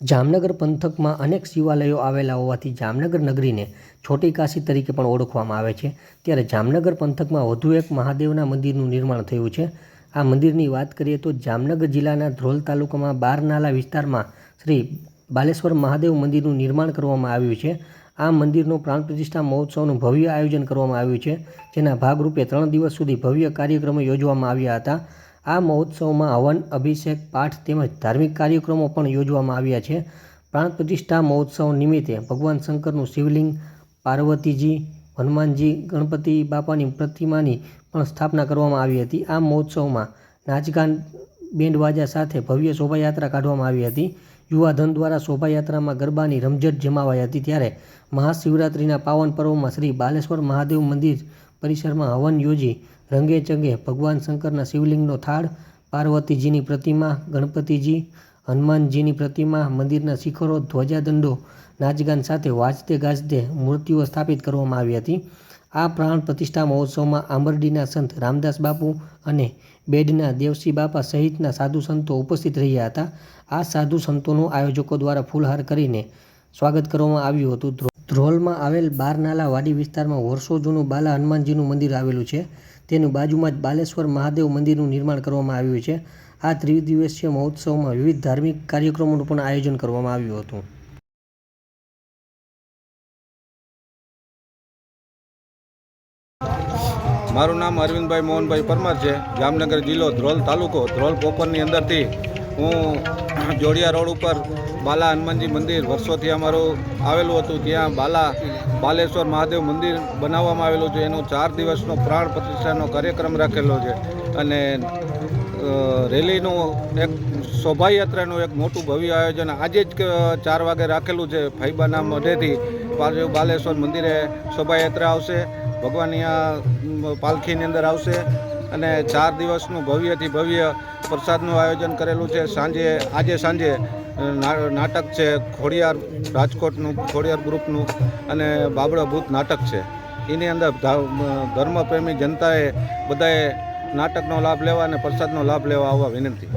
જામનગર પંથકમાં અનેક શિવાલયો આવેલા હોવાથી જામનગર નગરીને છોટી કાશી તરીકે પણ ઓળખવામાં આવે છે. ત્યારે જામનગર પંથકમાં વધુ એક મહાદેવના મંદિરનું નિર્માણ થયું છે. આ મંદિરની વાત કરીએ તો જામનગર જિલ્લાના ધ્રોલ તાલુકામાં બારનાલા વિસ્તારમાં શ્રી બાલેશ્વર મહાદેવ મંદિરનું નિર્માણ કરવામાં આવ્યું છે. આ મંદિરનો પ્રાણ પ્રતિષ્ઠા મહોત્સવનું ભવ્ય આયોજન કરવામાં આવ્યું છે. જેના ભાગરૂપે ત્રણ દિવસ સુધી ભવ્ય કાર્યક્રમો યોજવામાં આવ્યા હતા. આ મહોત્સવમાં હવન, અભિષેક, પાઠ તેમજ ધાર્મિક કાર્યક્રમો પણ યોજવામાં આવ્યા છે. પ્રાણ પ્રતિષ્ઠા મહોત્સવ નિમિત્તે ભગવાન શંકરનું શિવલિંગ, પાર્વતીજી, હનુમાનજી, ગણપતિ બાપાની પ્રતિમાની પણ સ્થાપના કરવામાં આવી હતી. આ મહોત્સવમાં નાચગાન બેન્ડવાજા સાથે ભવ્ય શોભાયાત્રા કાઢવામાં આવી હતી. યુવાધન દ્વારા શોભાયાત્રામાં ગરબાની રમઝટ જમાવાઈ હતી ત્યારે મહાશિવરાત્રિના પાવન પર્વમાં શ્રી બાલેશ્વર મહાદેવ મંદિર પરિસરમાં હવન યોજી રંગે ચંગે ભગવાન શંકરના શિવલિંગનો થાળ, પાર્વતીજીની પ્રતિમા, ગણપતિજી, હનુમાનજીની પ્રતિમા, મંદિરના શિખરો, ધ્વજાદંડો, નાચગાન સાથે વાજતે ગાજતે મૂર્તિઓ સ્થાપિત કરવામાં આવી હતી. આ પ્રાણ પ્રતિષ્ઠા મહોત્સવમાં આંબરડીના સંત રામદાસ બાપુ અને બેડના દેવસી બાપા સહિતના સાધુ સંતો ઉપસ્થિત રહ્યા હતા. આ સાધુ સંતોનું આયોજકો દ્વારા ફૂલહાર કરીને સ્વાગત કરવામાં આવ્યું હતું. ધ્રોલમાં આવેલ બારનાલા વાડી વિસ્તારમાં વર્ષો જૂનું બાલા હનુમાનજીનું મંદિર આવેલું છે. તેનું બાજુમાં જ બાલેશ્વર મહાદેવ મંદિરનું નિર્માણ કરવામાં આવ્યું છે. આ ત્રિદિવસીય મહોત્સવમાં વિવિધ ધાર્મિક કાર્યક્રમોનું પણ આયોજન કરવામાં આવ્યું હતું. મારું નામ અરવિંદભાઈ મોહનભાઈ પરમાર છે. જામનગર જિલ્લો ધ્રોલ તાલુકો, ધ્રોલ કોપરની અંદરથી હું જોડિયા રોડ ઉપર બાલા હનુમાનજી મંદિર વર્ષોથી અમારું આવેલું હતું. ત્યાં બાલા બાલેશ્વર મહાદેવ મંદિર બનાવવામાં આવેલું છે. એનો ચાર દિવસનો પ્રાણ પ્રતિષ્ઠાનો કાર્યક્રમ રાખેલો છે. અને રેલીનું એક શોભાયાત્રાનું એક મોટું ભવ્ય આયોજન આજે જ ચાર વાગે રાખેલું છે. ફૈબાના મઢેથી બાલેશ્વર મંદિરે શોભાયાત્રા આવશે. ભગવાનની આ પાલખીની અંદર આવશે અને ચાર દિવસનું ભવ્યથી ભવ્ય પ્રસાદનું આયોજન કરેલું છે. સાંજે, આજે સાંજે નાટક છે, ખોડિયાર રાજકોટનું, ખોડિયાર ગ્રુપનું અને બાબળા ભૂત નાટક છે. એની અંદર ધર્મપ્રેમી જનતાએ બધાએ નાટકનો લાભ લેવા અને પ્રસાદનો લાભ લેવા આવવા વિનંતી.